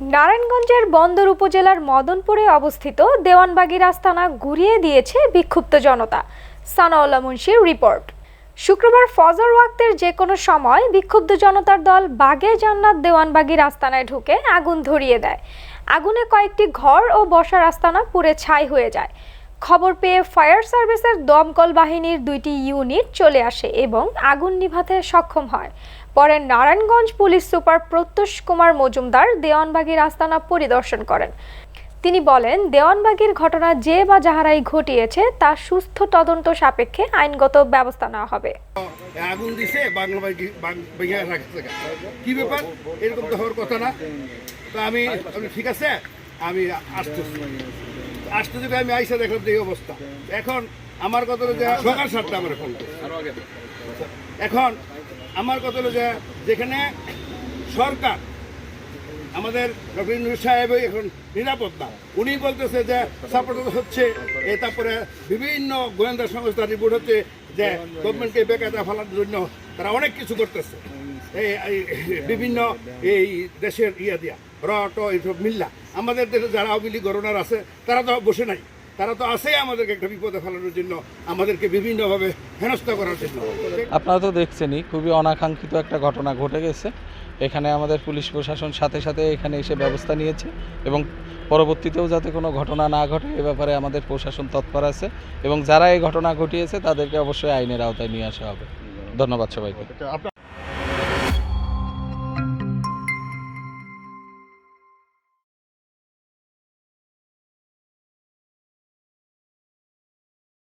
নারায়ণগঞ্জের বন্দর উপজেলার মদনপুরে অবস্থিত দেওয়ানবাগির আস্তানা ঘুরিয়ে দিয়েছে বিক্ষুব্ধ জনতা। সানাউল্লা মুন্সির রিপোর্ট। শুক্রবার ফজর ওয়াক্তের যে কোনো সময় বিক্ষুব্ধ জনতার দল বাগে জান্নাত দেওয়ানবাগির আস্তানায় ঢুকে আগুন ধরিয়ে দেয়। আগুনে কয়েকটি ঘর ও বসার আস্তানা পুড়ে ছাই হয়ে যায়। খবর পেয়ে ফায়ার সার্ভিসের দমকল বাহিনীর দুইটি ইউনিট চলে আসে এবং আগুন নিভাতে সক্ষম হয়। পরে নারায়ণগঞ্জ পুলিশ সুপার প্রত্যুষ কুমার মজুমদার দেওয়ানবাগির আস্তানা পরিদর্শন করেন। তিনি বলেন, দেওয়ানবাগির ঘটনা যে বা যাহারাই ঘটিয়েছে, তা সুস্থ তদন্ত সাপেক্ষে আইনগত ব্যবস্থা নেওয়া হবে। আগুন দিছে কি ব্যাপার? এরকম তো হওয়ার কথা না। তো আমি ঠিক আছে? আমি আসতেছি। আসতে যদি আমি আইসা দেখলাম যে এই অবস্থা। এখন আমার কথা হলো যে সকাল সাতটা আমার ফোন এখন আমার কথা হলো যে যেখানে সরকার, আমাদের ডক্টর ইনুর সাহেব এখন নিরাপদ না। উনি বলতেছে যে সাপোর্ট হচ্ছে, এ তারপরে বিভিন্ন গোয়েন্দা সংস্থার রিপোর্ট হচ্ছে যে গভর্নমেন্টকে বেকায়দা ফেলার জন্য তারা অনেক কিছু করতেছে। এই, বিভিন্ন এই দেশের ইয়া দিয়া, রট, এইসব মিল্লা। আমাদের দেশে যারা আওয়ামী লীগ গভর্নর আছে তারা তো বসে নাই। তারা তো আছেই আমাদেরকে একটা বিপদে ফেলানোর জন্য আমাদেরকে বিভিন্নভাবে হেনস্থা করার জন্য। আপনারা তো দেখছেনই খুবই অনাকাঙ্ক্ষিত একটা ঘটনা ঘটে গেছে। এখানে আমাদের পুলিশ প্রশাসন সাথে সাথে এখানে এসে ব্যবস্থা নিয়েছে এবং পরবর্তীতেও যাতে কোনো ঘটনা না ঘটে এ ব্যাপারে আমাদের প্রশাসন তৎপর আছে এবং যারা এই ঘটনা ঘটিয়েছে তাদেরকে অবশ্যই আইনের আওতায় নিয়ে আসা হবে। ধন্যবাদ সবাইকে।